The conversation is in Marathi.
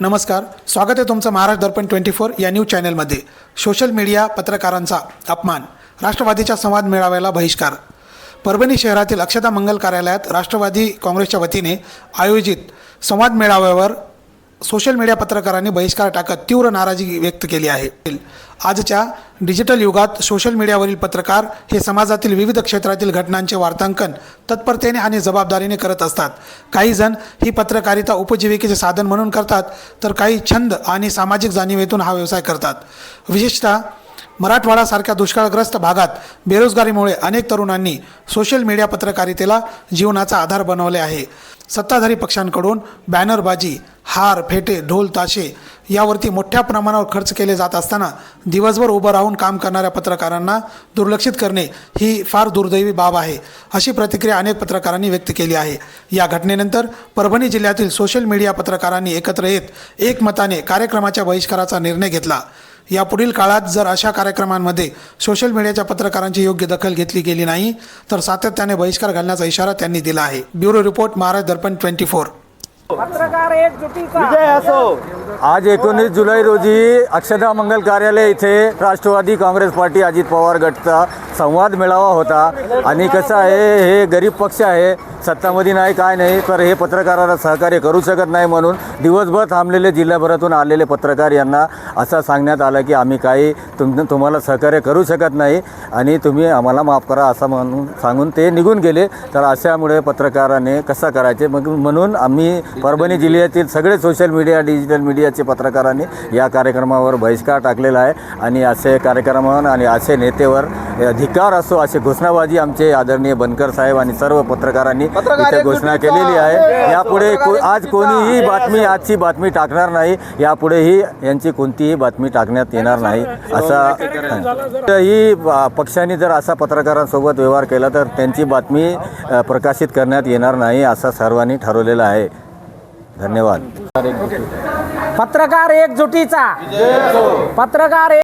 नमस्कार स्वागत आहे तुमचं महाराष्ट्र दर्पण ट्वेंटी फोर या न्यूज चॅनलमध्ये. सोशल मीडिया पत्रकारांचा अपमान राष्ट्रवादीच्या संवाद मेळाव्याला बहिष्कार. परभणी शहरातील अक्षता मंगल कार्यालयात राष्ट्रवादी काँग्रेसच्या वतीने आयोजित संवाद मेळाव्यावर सोशल मीडिया पत्रकारांनी बहिष्कार टाकत तीव्र नाराजी व्यक्त केली आहे. आजच्या डिजिटल युगात सोशल मीडियावरील पत्रकार हे समाजातील विविध क्षेत्रातील घटनांचे वार्तांकन तत्परतेने आणि जबाबदारीने करत असतात. काही जण ही पत्रकारिता उपजीविकेचे साधन म्हणून करतात तर काही छंद आणि सामाजिक जाणीवेतून हा व्यवसाय करतात. विशेषतः मराठवाडासारख्या दुष्काळग्रस्त भागात बेरोजगारीमुळे अनेक तरुणांनी सोशल मीडिया पत्रकारितेला जीवनाचा आधार बनवले आहे. सत्ताधारी पक्षांकडून बॅनरबाजी हार फेटे ढोल ताशे यावरती मोठ्या प्रमाणावर खर्च केले जात असताना दिवसभर उभं राहून काम करणाऱ्या पत्रकारांना दुर्लक्षित करणे ही फार दुर्दैवी बाब आहे अशी प्रतिक्रिया अनेक पत्रकारांनी व्यक्त केली आहे. या घटनेनंतर परभणी जिल्ह्यातील सोशल मीडिया पत्रकारांनी एकत्र येत एकमताने कार्यक्रमाच्या बहिष्काराचा निर्णय घेतला. यापुढील काळात जर अशा कार्यक्रमांमध्ये सोशल मीडियाच्या पत्रकारांची योग्य दखल घेतली गेली नाही तर सातत्याने बहिष्कार घालण्याचा इशारा त्यांनी दिला आहे. Bureau report Maharaj Darpan twenty four पत्रकार विजय असो. आज एकोणीस जुलै रोजी अक्षता मंगल कार्यालय इथे राष्ट्रवादी काँग्रेस पार्टी अजित पवार गटचा संवाद मेळावा होता. आणि कसं आहे हे गरीब पक्ष आहे सत्तामध्ये नाही काय नाही तर हे पत्रकाराला सहकार्य करू शकत नाही म्हणून दिवसभर थांबलेले जिल्ह्याभरातून आलेले पत्रकार यांना असं सांगण्यात आलं की आम्ही काही तुम तुम्हाला सहकार्य करू शकत नाही आणि तुम्ही आम्हाला माफ करा असं म्हणून सांगून ते निघून गेले. तर अशामुळे पत्रकाराने कसं करायचे मग म्हणून आम्ही परभणी जिल्ह्यातील सगळे सोशल मीडिया डिजिटल मीडियाचे पत्रकारांनी या कार्यक्रमावर बहिष्कार टाकलेला आहे आणि असे कार्यक्रमावर आणि असे नेतेवर अधिकार असो असे घोषणाबाजी आमचे आदरणीय बनकर साहेब आणि सर्व पत्रकारांनी इथे घोषणा केलेली आहे. यापुढे को- आज कोणीही बातमी आजची बातमी टाकणार नाही. यापुढेही यांची कोणतीही बातमी टाकण्यात येणार नाही असा ही. पक्षाने जर असा पत्रकारांसोबत व्यवहार केला तर त्यांची बातमी प्रकाशित करण्यात येणार नाही असं सर्वांनी ठरवलेलं आहे. धन्यवाद. पत्रकार एकजुटीचा पत्रकार एक